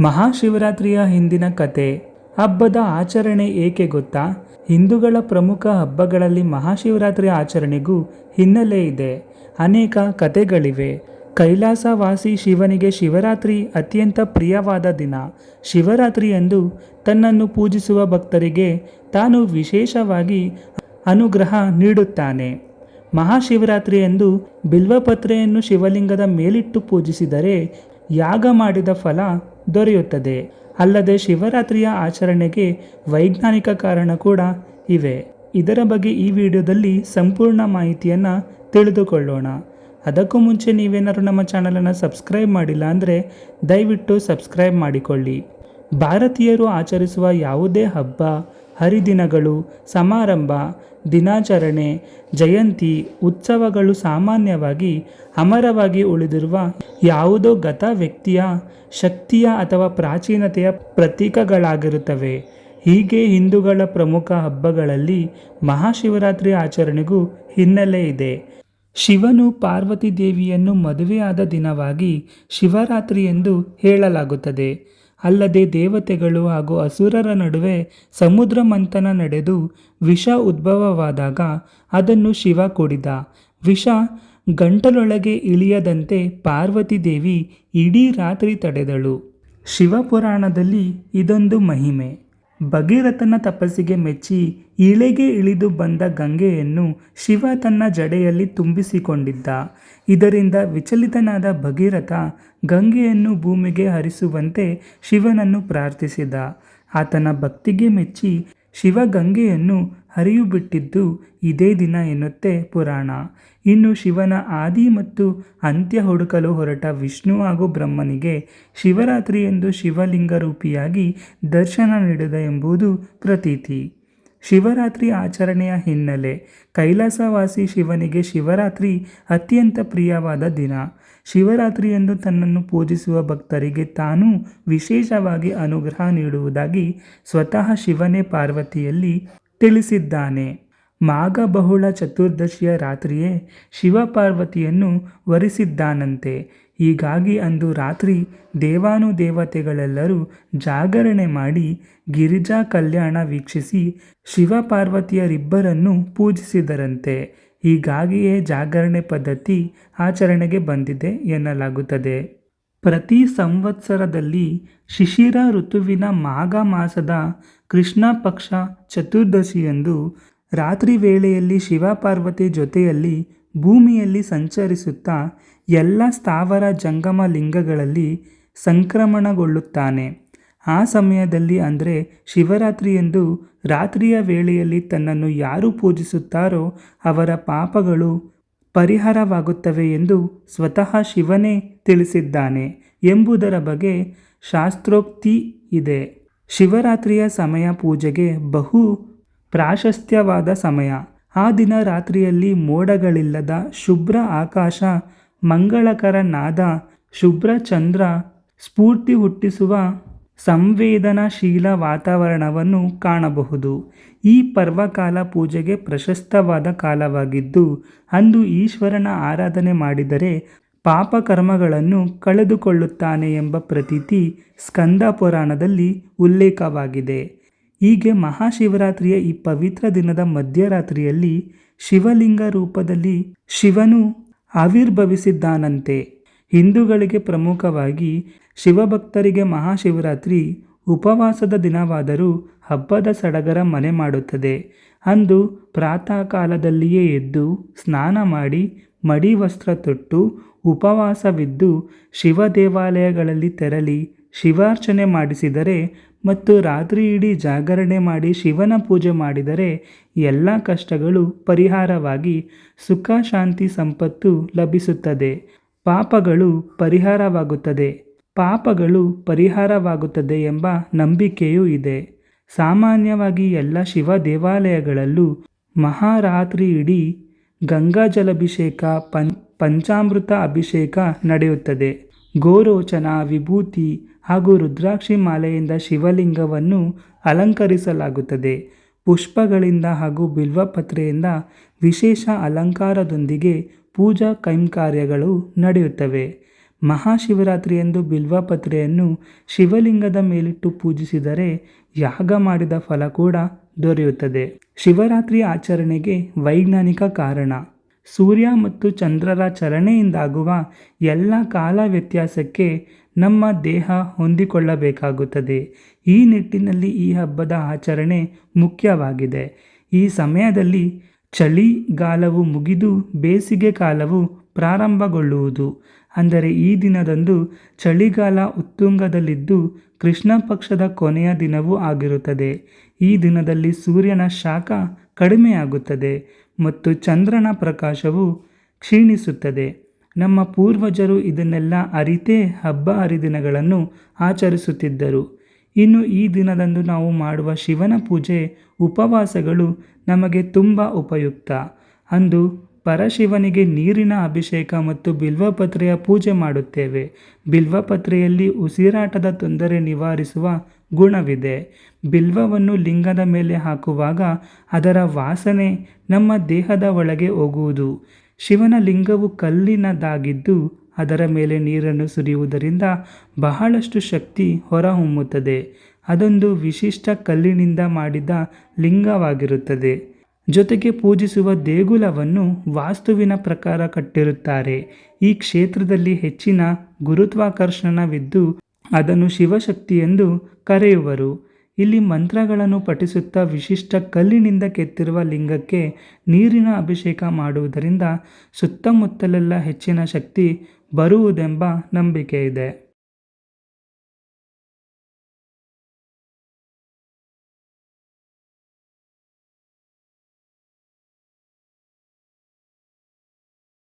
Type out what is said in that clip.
ಮಹಾಶಿವರಾತ್ರಿಯ ಹಿಂದಿನ ಕತೆ, ಹಬ್ಬದ ಆಚರಣೆ ಏಕೆ ಗೊತ್ತಾ? ಹಿಂದೂಗಳ ಪ್ರಮುಖ ಹಬ್ಬಗಳಲ್ಲಿ ಮಹಾಶಿವರಾತ್ರಿ ಆಚರಣೆಗೂ ಹಿನ್ನೆಲೆ ಇದೆ. ಅನೇಕ ಕತೆಗಳಿವೆ ಕೈಲಾಸವಾಸಿ ಶಿವನಿಗೆ ಶಿವರಾತ್ರಿ ಅತ್ಯಂತ ಪ್ರಿಯವಾದ ದಿನ. ಶಿವರಾತ್ರಿಯಂದು ತನ್ನನ್ನು ಪೂಜಿಸುವ ಭಕ್ತರಿಗೆ ತಾನು ವಿಶೇಷವಾಗಿ ಅನುಗ್ರಹ ನೀಡುತ್ತಾನೆ. ಮಹಾಶಿವರಾತ್ರಿಯಂದು ಬಿಲ್ವಪತ್ರೆಯನ್ನು ಶಿವಲಿಂಗದ ಮೇಲಿಟ್ಟು ಪೂಜಿಸಿದರೆ ಯಾಗ ಮಾಡಿದ ಫಲ ದೊರೆಯುತ್ತದೆ. ಅಲ್ಲದೆ ಶಿವರಾತ್ರಿಯ ಆಚರಣೆಗೆ ವೈಜ್ಞಾನಿಕ ಕಾರಣ ಕೂಡ ಇವೆ. ಇದರ ಬಗ್ಗೆ ಈ ವಿಡಿಯೋದಲ್ಲಿ ಸಂಪೂರ್ಣ ಮಾಹಿತಿಯನ್ನು ತಿಳಿದುಕೊಳ್ಳೋಣ. ಅದಕ್ಕೂ ಮುಂಚೆ ನೀವೇನಾದರೂ ನಮ್ಮ ಚಾನಲನ್ನು ಸಬ್ಸ್ಕ್ರೈಬ್ ಮಾಡಿಲ್ಲ ಅಂದರೆ ದಯವಿಟ್ಟು ಸಬ್ಸ್ಕ್ರೈಬ್ ಮಾಡಿಕೊಳ್ಳಿ. ಭಾರತೀಯರು ಆಚರಿಸುವ ಯಾವುದೇ ಹಬ್ಬ ಹರಿದಿನಗಳು, ಸಮಾರಂಭ, ದಿನಾಚರಣೆ, ಜಯಂತಿ, ಉತ್ಸವಗಳು ಸಾಮಾನ್ಯವಾಗಿ ಅಮರವಾಗಿ ಉಳಿದಿರುವ ಯಾವುದೋ ಗತ ವ್ಯಕ್ತಿಯ ಶಕ್ತಿಯ ಅಥವಾ ಪ್ರಾಚೀನತೆಯ ಪ್ರತೀಕಗಳಾಗಿರುತ್ತವೆ. ಹೀಗೆ ಹಿಂದೂಗಳ ಪ್ರಮುಖ ಹಬ್ಬಗಳಲ್ಲಿ ಮಹಾಶಿವರಾತ್ರಿ ಆಚರಣೆಗೂ ಹಿನ್ನೆಲೆ ಇದೆ. ಶಿವನು ಪಾರ್ವತಿ ದೇವಿಯನ್ನು ಮದುವೆಯಾದ ದಿನವಾಗಿ ಶಿವರಾತ್ರಿ ಎಂದು ಹೇಳಲಾಗುತ್ತದೆ. ಅಲ್ಲದೆ ದೇವತೆಗಳು ಹಾಗೂ ಅಸುರರ ನಡುವೆ ಸಮುದ್ರ ಮಂಥನ ನಡೆದು ವಿಷ ಉದ್ಭವವಾದಾಗ ಅದನ್ನು ಶಿವ ಕೊಡಿದ. ವಿಷ ಗಂಟಲೊಳಗೆ ಇಳಿಯದಂತೆ ಪಾರ್ವತಿ ದೇವಿ ಇಡೀ ರಾತ್ರಿ ತಡೆದಳು. ಶಿವಪುರಾಣದಲ್ಲಿ ಇದೊಂದು ಮಹಿಮೆ. ಭಗೀರಥನ ತಪಸ್ಸಿಗೆ ಮೆಚ್ಚಿ ಇಳೆಗೆ ಇಳಿದು ಬಂದ ಗಂಗೆಯನ್ನು ಶಿವ ತನ್ನ ಜಡೆಯಲ್ಲಿ ತುಂಬಿಸಿಕೊಂಡಿದ್ದ. ಇದರಿಂದ ವಿಚಲಿತನಾದ ಭಗೀರಥ ಗಂಗೆಯನ್ನು ಭೂಮಿಗೆ ಹರಿಸುವಂತೆ ಶಿವನನ್ನು ಪ್ರಾರ್ಥಿಸಿದ. ಆತನ ಭಕ್ತಿಗೆ ಮೆಚ್ಚಿ ಶಿವ ಗಂಗೆಯನ್ನು ಹರಿಯು ಬಿಟ್ಟಿದ್ದು ಇದೇ ದಿನ ಎನ್ನುತ್ತೆ ಪುರಾಣ. ಇನ್ನು ಶಿವನ ಆದಿ ಮತ್ತು ಅಂತ್ಯ ಹುಡುಕಲು ಹೊರಟ ವಿಷ್ಣು ಹಾಗೂ ಬ್ರಹ್ಮನಿಗೆ ಶಿವರಾತ್ರಿಯಂದು ಶಿವಲಿಂಗ ರೂಪಿಯಾಗಿ ದರ್ಶನ ನೀಡಿದ ಎಂಬುದು ಪ್ರತೀತಿ. ಶಿವರಾತ್ರಿ ಆಚರಣೆಯ ಹಿನ್ನೆಲೆ ಕೈಲಾಸವಾಸಿ ಶಿವನಿಗೆ ಶಿವರಾತ್ರಿ ಅತ್ಯಂತ ಪ್ರಿಯವಾದ ದಿನ. ಶಿವರಾತ್ರಿಯಂದು ತನ್ನನ್ನು ಪೂಜಿಸುವ ಭಕ್ತರಿಗೆ ತಾನು ವಿಶೇಷವಾಗಿ ಅನುಗ್ರಹ ನೀಡುವುದಾಗಿ ಸ್ವತಃ ಶಿವನೇ ಪಾರ್ವತಿಯಲ್ಲಿ ತಿಳಿಸಿದ್ದಾನೆ. ಮಾಘ ಬಹುಳ ಚತುರ್ದಶಿಯ ರಾತ್ರಿಯೇ ಶಿವಪಾರ್ವತಿಯನ್ನು ವರಿಸಿದ್ದಾನಂತೆ. ಹೀಗಾಗಿ ಅಂದು ರಾತ್ರಿ ದೇವಾನುದೇವತೆಗಳೆಲ್ಲರೂ ಜಾಗರಣೆ ಮಾಡಿ ಗಿರಿಜಾ ಕಲ್ಯಾಣ ವೀಕ್ಷಿಸಿ ಶಿವಪಾರ್ವತಿಯರಿಬ್ಬರನ್ನು ಪೂಜಿಸಿದರಂತೆ. ಹೀಗಾಗಿಯೇ ಜಾಗರಣೆ ಪದ್ಧತಿ ಆಚರಣೆಗೆ ಬಂದಿದೆ ಎನ್ನಲಾಗುತ್ತದೆ. ಪ್ರತಿ ಸಂವತ್ಸರದಲ್ಲಿ ಶಿಶಿರ ಋತುವಿನ ಮಾಘ ಮಾಸದ ಕೃಷ್ಣ ಪಕ್ಷ ಚತುರ್ದಶಿಯಂದು ರಾತ್ರಿ ವೇಳೆಯಲ್ಲಿ ಶಿವಪಾರ್ವತಿ ಜೊತೆಯಲ್ಲಿ ಭೂಮಿಯಲ್ಲಿ ಸಂಚರಿಸುತ್ತಾ ಎಲ್ಲ ಸ್ಥಾವರ ಜಂಗಮ ಲಿಂಗಗಳಲ್ಲಿ ಸಂಕ್ರಮಣಗೊಳ್ಳುತ್ತಾನೆ. ಆ ಸಮಯದಲ್ಲಿ ಅಂದರೆ ಶಿವರಾತ್ರಿಯಂದು ರಾತ್ರಿಯ ವೇಳೆಯಲ್ಲಿ ತನ್ನನ್ನು ಯಾರು ಪೂಜಿಸುತ್ತಾರೋ ಅವರ ಪಾಪಗಳು ಪರಿಹಾರವಾಗುತ್ತವೆ ಎಂದು ಸ್ವತಃ ಶಿವನೇ ತಿಳಿಸಿದ್ದಾನೆ ಎಂಬುದರ ಬಗ್ಗೆ ಶಾಸ್ತ್ರೋಕ್ತಿ ಇದೆ. ಶಿವರಾತ್ರಿಯ ಸಮಯ ಪೂಜೆಗೆ ಬಹು ಪ್ರಾಶಸ್ತ್ಯವಾದ ಸಮಯ. ಆ ದಿನ ರಾತ್ರಿಯಲ್ಲಿ ಮೋಡಗಳಿಲ್ಲದ ಶುಭ್ರ ಆಕಾಶ, ಮಂಗಳಕರ ನಾದ, ಶುಭ್ರ ಚಂದ್ರ, ಸ್ಫೂರ್ತಿ ಹುಟ್ಟಿಸುವ ಸಂವೇದನಾಶೀಲ ವಾತಾವರಣವನ್ನು ಕಾಣಬಹುದು. ಈ ಪರ್ವಕಾಲ ಪೂಜೆಗೆ ಪ್ರಶಸ್ತವಾದ ಕಾಲವಾಗಿದ್ದು, ಅಂದು ಈಶ್ವರನ ಆರಾಧನೆ ಮಾಡಿದರೆ ಪಾಪಕರ್ಮಗಳನ್ನು ಕಳೆದುಕೊಳ್ಳುತ್ತಾನೆ ಎಂಬ ಪ್ರತೀತಿ ಸ್ಕಂದ ಪುರಾಣದಲ್ಲಿ ಉಲ್ಲೇಖವಾಗಿದೆ. ಹೀಗೆ ಮಹಾಶಿವರಾತ್ರಿಯ ಈ ಪವಿತ್ರ ದಿನದ ಮಧ್ಯರಾತ್ರಿಯಲ್ಲಿ ಶಿವಲಿಂಗ ರೂಪದಲ್ಲಿ ಶಿವನು ಆವಿರ್ಭವಿಸಿದ್ದಾನಂತೆ. ಹಿಂದೂಗಳಿಗೆ ಪ್ರಮುಖವಾಗಿ ಶಿವಭಕ್ತರಿಗೆ ಮಹಾಶಿವರಾತ್ರಿ ಉಪವಾಸದ ದಿನವಾದರೂ ಹಬ್ಬದ ಸಡಗರ ಮನೆ ಮಾಡುತ್ತದೆ. ಅಂದು ಪ್ರಾತಃ ಕಾಲದಲ್ಲಿಯೇ ಎದ್ದು ಸ್ನಾನ ಮಾಡಿ ಮಡಿ ವಸ್ತ್ರ ತೊಟ್ಟು ಉಪವಾಸವಿದ್ದು ಶಿವ ದೇವಾಲಯಗಳಲ್ಲಿ ತೆರಳಿ ಶಿವಾರ್ಚನೆ ಮಾಡಿಸಿದರೆ ಮತ್ತು ರಾತ್ರಿ ಇಡೀ ಜಾಗರಣೆ ಮಾಡಿ ಶಿವನ ಪೂಜೆ ಮಾಡಿದರೆ ಎಲ್ಲ ಕಷ್ಟಗಳು ಪರಿಹಾರವಾಗಿ ಸುಖ, ಶಾಂತಿ, ಸಂಪತ್ತು ಲಭಿಸುತ್ತದೆ. ಪಾಪಗಳು ಪರಿಹಾರವಾಗುತ್ತದೆ. ಪಾಪಗಳು ಪರಿಹಾರವಾಗುತ್ತದೆ ಎಂಬ ನಂಬಿಕೆಯೂ ಇದೆ. ಸಾಮಾನ್ಯವಾಗಿ ಎಲ್ಲ ಶಿವ ದೇವಾಲಯಗಳಲ್ಲೂ ಮಹಾರಾತ್ರಿ ಇಡೀ ಗಂಗಾಜಲಾಭಿಷೇಕ, ಪಂ, ಪಂಚಾಮೃತ ಅಭಿಷೇಕ ನಡೆಯುತ್ತದೆ. ಗೋರೋಚನ, ವಿಭೂತಿ ಹಾಗೂ ರುದ್ರಾಕ್ಷಿ ಮಾಲೆಯಿಂದ ಶಿವಲಿಂಗವನ್ನು ಅಲಂಕರಿಸಲಾಗುತ್ತದೆ. ಪುಷ್ಪಗಳಿಂದ ಹಾಗೂ ಬಿಲ್ವಪತ್ರೆಯಿಂದ ವಿಶೇಷ ಅಲಂಕಾರದೊಂದಿಗೆ ಪೂಜಾ ಕೈಂಕಾರ್ಯಗಳು ನಡೆಯುತ್ತವೆ. ಮಹಾಶಿವರಾತ್ರಿಯಂದು ಬಿಲ್ವಪತ್ರೆಯನ್ನು ಶಿವಲಿಂಗದ ಮೇಲಿಟ್ಟು ಪೂಜಿಸಿದರೆ ಯಾಗ ಮಾಡಿದ ಫಲ ಕೂಡ ದೊರೆಯುತ್ತದೆ. ಶಿವರಾತ್ರಿ ಆಚರಣೆಗೆ ವೈಜ್ಞಾನಿಕ ಕಾರಣ. ಸೂರ್ಯ ಮತ್ತು ಚಂದ್ರರ ಚಲನೆಯಿಂದಾಗುವ ಎಲ್ಲ ಕಾಲ ವ್ಯತ್ಯಾಸಕ್ಕೆ ನಮ್ಮ ದೇಹ ಹೊಂದಿಕೊಳ್ಳಬೇಕಾಗುತ್ತದೆ. ಈ ನಿಟ್ಟಿನಲ್ಲಿ ಈ ಹಬ್ಬದ ಆಚರಣೆ ಮುಖ್ಯವಾಗಿದೆ. ಈ ಸಮಯದಲ್ಲಿ ಚಳಿಗಾಲವು ಮುಗಿದು ಬೇಸಿಗೆ ಕಾಲವು ಪ್ರಾರಂಭಗೊಳ್ಳುವುದು. ಅಂದರೆ ಈ ದಿನದಂದು ಚಳಿಗಾಲ ಉತ್ತುಂಗದಲ್ಲಿದ್ದು ಕೃಷ್ಣ ಪಕ್ಷದ ಕೊನೆಯ ದಿನವೂ ಆಗಿರುತ್ತದೆ. ಈ ದಿನದಲ್ಲಿ ಸೂರ್ಯನ ಶಾಖ ಕಡಿಮೆಯಾಗುತ್ತದೆ ಮತ್ತು ಚಂದ್ರನ ಪ್ರಕಾಶವು ಕ್ಷೀಣಿಸುತ್ತದೆ. ನಮ್ಮ ಪೂರ್ವಜರು ಇದನ್ನೆಲ್ಲ ಅರಿತೇ ಹಬ್ಬ ಹರಿದಿನಗಳನ್ನು ಆಚರಿಸುತ್ತಿದ್ದರು. ಇನ್ನು ಈ ದಿನದಂದು ನಾವು ಮಾಡುವ ಶಿವನ ಪೂಜೆ, ಉಪವಾಸಗಳು ನಮಗೆ ತುಂಬ ಉಪಯುಕ್ತ. ಅಂದು ಪರಶಿವನಿಗೆ ನೀರಿನ ಅಭಿಷೇಕ ಮತ್ತು ಬಿಲ್ವಪತ್ರೆಯ ಪೂಜೆ ಮಾಡುತ್ತೇವೆ. ಬಿಲ್ವಪತ್ರೆಯಲ್ಲಿ ಉಸಿರಾಟದ ತೊಂದರೆ ನಿವಾರಿಸುವ ಗುಣವಿದೆ. ಬಿಲ್ವವನ್ನು ಲಿಂಗದ ಮೇಲೆ ಹಾಕುವಾಗ ಅದರ ವಾಸನೆ ನಮ್ಮ ದೇಹದ ಒಳಗೆ ಹೋಗುವುದು. ಶಿವನ ಲಿಂಗವು ಕಲ್ಲಿನದಾಗಿದ್ದು ಅದರ ಮೇಲೆ ನೀರನ್ನು ಸುರಿಯುವುದರಿಂದ ಬಹಳಷ್ಟು ಶಕ್ತಿ ಹೊರಹೊಮ್ಮುತ್ತದೆ. ಅದೊಂದು ವಿಶಿಷ್ಟ ಕಲ್ಲಿನಿಂದ ಮಾಡಿದ ಲಿಂಗವಾಗಿರುತ್ತದೆ. ಜೊತೆಗೆ ಪೂಜಿಸುವ ದೇಗುಲವನ್ನು ವಾಸ್ತುವಿನ ಪ್ರಕಾರ ಕಟ್ಟಿರುತ್ತಾರೆ. ಈ ಕ್ಷೇತ್ರದಲ್ಲಿ ಹೆಚ್ಚಿನ ಗುರುತ್ವಾಕರ್ಷಣವಿದ್ದು ಅದನ್ನು ಶಿವಶಕ್ತಿ ಎಂದು ಕರೆಯುವರು. ಇಲ್ಲಿ ಮಂತ್ರಗಳನ್ನು ಪಠಿಸುತ್ತಾ ವಿಶಿಷ್ಟ ಕಲ್ಲಿನಿಂದ ಕೆತ್ತಿರುವ ಲಿಂಗಕ್ಕೆ ನೀರಿನ ಅಭಿಷೇಕ ಮಾಡುವುದರಿಂದ ಸುತ್ತಮುತ್ತಲೆಲ್ಲ ಹೆಚ್ಚಿನ ಶಕ್ತಿ ಬರುವುದೆಂಬ ನಂಬಿಕೆ ಇದೆ